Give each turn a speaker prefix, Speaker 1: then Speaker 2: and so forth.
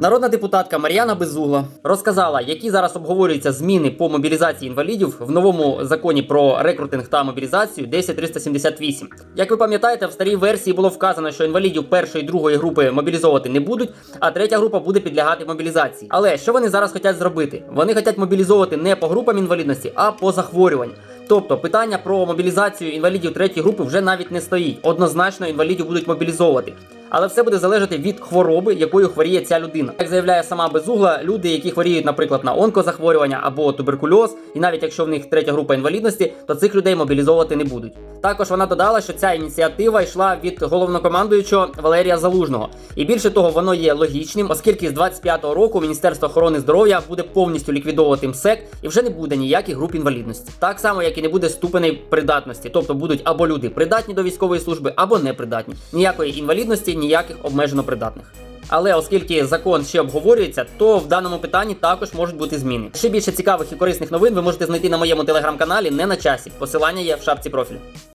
Speaker 1: Народна депутатка Мар'яна Безугла розказала, які зараз обговорюються зміни по мобілізації інвалідів в новому законі про рекрутинг та мобілізацію 10378. Як ви пам'ятаєте, в старій версії було вказано, що інвалідів першої і другої групи мобілізовувати не будуть, а третя група буде підлягати мобілізації. Але що вони зараз хочуть зробити? Вони хочуть мобілізовувати не по групам інвалідності, а по захворюванню. Тобто питання про мобілізацію інвалідів третьої групи вже навіть не стоїть. Однозначно інвалідів будуть мобілізовувати. Але все буде залежати від хвороби, якою хворіє ця людина. Як заявляє сама безугла, люди, які хворіють, наприклад, на онкозахворювання або туберкульоз, і навіть якщо в них третя група інвалідності, то цих людей мобілізовувати не будуть. Також вона додала, що ця ініціатива йшла від головнокомандуючого Валерія Залужного. І більше того, воно є логічним, оскільки з 25-го року Міністерство охорони здоров'я буде повністю ліквідовувати МСЕК і вже не буде ніяких груп інвалідності. Так само, як і не буде ступеней придатності, тобто будуть або люди придатні до військової служби, або непридатні. Ніякої інвалідності, ніяких обмежено придатних. Але оскільки закон ще обговорюється, то в даному питанні також можуть бути зміни. Ще більше цікавих і корисних новин ви можете знайти на моєму телеграм-каналі не на часі. Посилання є в шапці профілю.